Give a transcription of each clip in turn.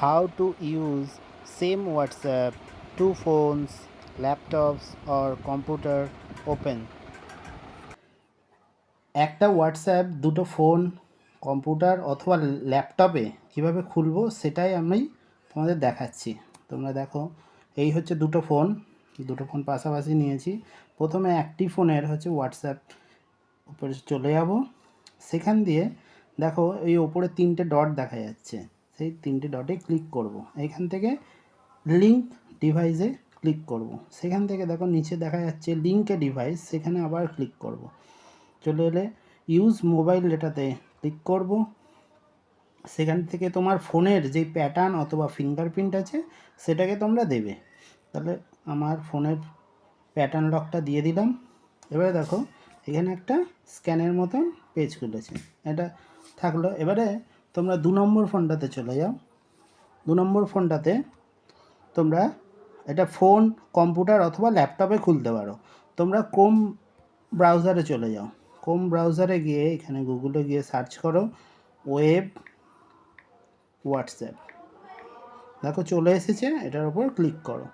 how to use same whatsapp two phones, laptops, or computer open. একটা WhatsApp দুটো phone computer অথবা ল্যাপটপে কীভাবে খুলবো সেটাই আমি তোমাদের দেখাচ্ছি। তোমরা দেখো, এই হচ্ছে দুটো ফোন দুটো ফোন পাশাপাশি নিয়েছি। প্রথমে একটি ফোনের হচ্ছে হোয়াটসঅ্যাপ উপরে চলে যাব। সেখান দিয়ে দেখো, এই ওপরে তিনটে ডট দেখা যাচ্ছে। সেই তিনটে ডটে ক্লিক করব। এখান থেকে লিঙ্ক ডিভাইসে ক্লিক করব। সেখান থেকে দেখো নিচে দেখা যাচ্ছে লিঙ্কে ডিভাইস সেখানে আবার ক্লিক করব। চলে এলে ইউজ মোবাইল ডেটাতে ক্লিক করব। সেখান থেকে তোমার ফোনের যে প্যাটার্ন অথবা ফিঙ্গারপ্রিন্ট আছে, সেটাকে তোমরা দেবে। তাহলে আমার ফোনের প্যাটার্ন লকটা দিয়ে দিলাম। এবারে দেখো, এখানে একটা স্ক্যানের মতন পেজ খুলেছে। এটা থাকল। এবারে তোমরা দু নম্বর ফোনটাতে চলে যাও। দু নম্বর ফোনটাতে তোমরা এটা ফোন, কম্পিউটার অথবা ল্যাপটপে খুলতে পারো। তোমরা কোম ব্রাউজারে চলে যাও। কোম ব্রাউজারে গিয়ে এখানে গুগলে গিয়ে সার্চ করো ওয়েব হোয়াটসঅ্যাপ দেখো চলে এসেছে, এটার উপর ক্লিক করো।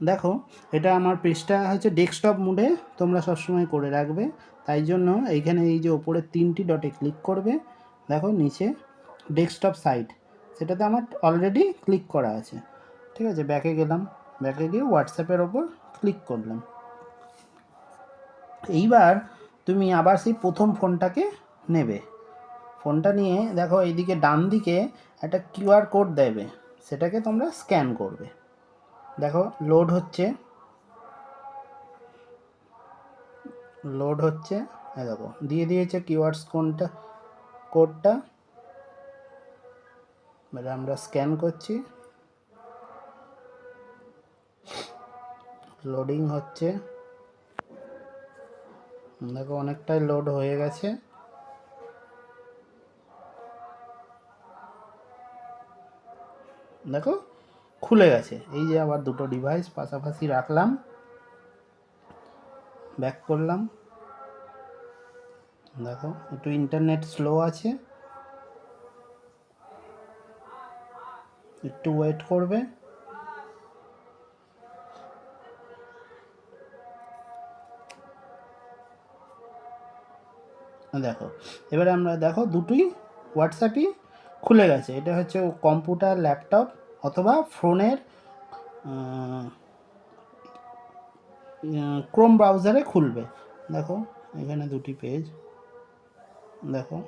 দেখো, এটা আমার পেজটা হচ্ছে ডেস্কটপ মোডে তোমরা সবসময় করে রাখবে। তাই জন্য এইখানে এই যে ওপরে তিনটি ডটে ক্লিক করবে। দেখো, নিচে ডেস্কটপ সাইট সেটাতে আমার অলরেডি ক্লিক করা আছে। ঠিক আছে ব্যাকে গেলাম ব্যাকে গিয়ে হোয়াটসঅ্যাপের ওপর ক্লিক করলাম। এইবার তুমি আবার সেই প্রথম ফোনটাকে নেবে। ফোনটা নিয়ে দেখো এইদিকে ডান দিকে একটা কিউআর কোড দেবে, সেটাকে তোমরা স্ক্যান করবে। দেখো লোড হচ্ছে। লোড হচ্ছে দেখো, দিয়ে দিয়েছে কিউআর কোনটা কোডটা এবারে আমরা স্ক্যান করছি। লোডিং হচ্ছে। দেখো অনেকটাই লোড হয়ে গেছে। দেখো, খুলে গেছে। এই যে আবার দুটো ডিভাইস পাশাপাশি রাখলাম। ব্যাক করলাম। দেখো, একটু ইন্টারনেট স্লো আছে। একটু ওয়েট করবে। দেখো, এবারে আমরা দেখো দুটোই হোয়াটসঅ্যাপই খুলে গেছে। এটা হচ্ছে কম্পিউটার ল্যাপটপ অথবা ফোনের ক্রোম ব্রাউজারে খুলবে। দেখো, এখানে দুটি পেজ দেখো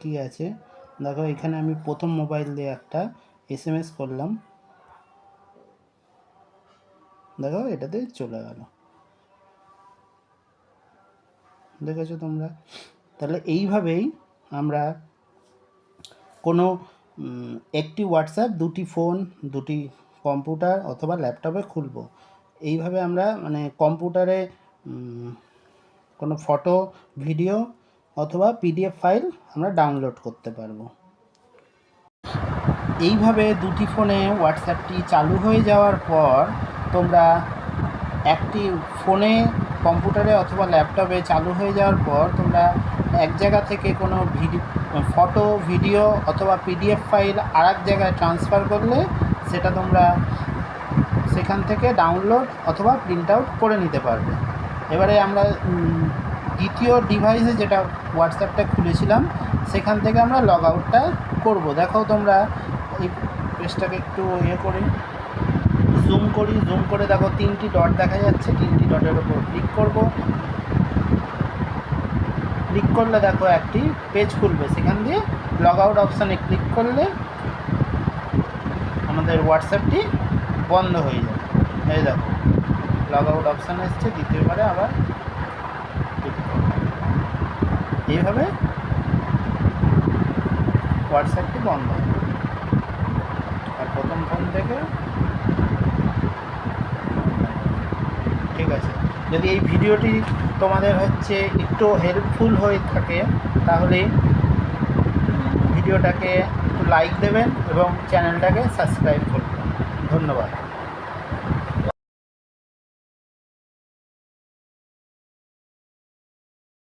কি আছে। দেখো, এখানে আমি প্রথম মোবাইল দিয়ে একটা এস এম এস করলাম। দেখো, এটাতে চলে গেল। দেখেছ তোমরা? তাহলে এইভাবেই আমরা কোনো একটি হোয়াটসঅ্যাপ দুটি ফোন দুটি কম্পিউটার অথবা ল্যাপটপে খুলব। এইভাবে আমরা মানে কম্পিউটারে কোনো ফটো ভিডিও অথবা পিডিএফ ফাইল আমরা ডাউনলোড করতে পারব। এইভাবে দুটি ফোনে হোয়াটসঅ্যাপটি চালু হয়ে যাওয়ার পর তোমরা একটি ফোনে কম্পিউটারে অথবা ল্যাপটপে চালু হয়ে যাওয়ার পর তোমরা এক জায়গা থেকে কোনো ভিডিও ফটো, ভিডিও অথবা পিডিএফ ফাইল আর এক জায়গায় ট্রান্সফার করলে সেটা তোমরা সেখান থেকে ডাউনলোড অথবা প্রিন্ট আউট করে নিতে পারবে। এবারে আমরা দ্বিতীয় ডিভাইসে যেটা হোয়াটসঅ্যাপটা খুলেছিলাম, সেখান থেকে আমরা লগ আউটটা করব। দেখো তোমরা এই পেজটাকে একটু ইয়ে করি জুম করি জুম করে দেখো তিনটি ডট দেখা যাচ্ছে, তিনটি ডটের ওপর ক্লিক করব। ক্লিক করলে দেখো একটি পেজ খুলবে। সেখান দিয়ে লগ আউট অপশানে ক্লিক করলে আমাদের হোয়াটসঅ্যাপটি বন্ধ হয়ে যাবে। এই দেখো লগ আউট অপশান এসছে, দ্বিতীয়বারে আবার এইভাবে হোয়াটসঅ্যাপটি বন্ধ আর প্রথম ফোন থেকে ঠিক আছে। যদি এই ভিডিওটি তোমাদের হচ্ছে একটু হেল্পফুল হয়ে থাকে, তাহলে ভিডিওটাকে একটু লাইক দেবেন এবং চ্যানেলটাকে সাবস্ক্রাইব করবেন। ধন্যবাদ।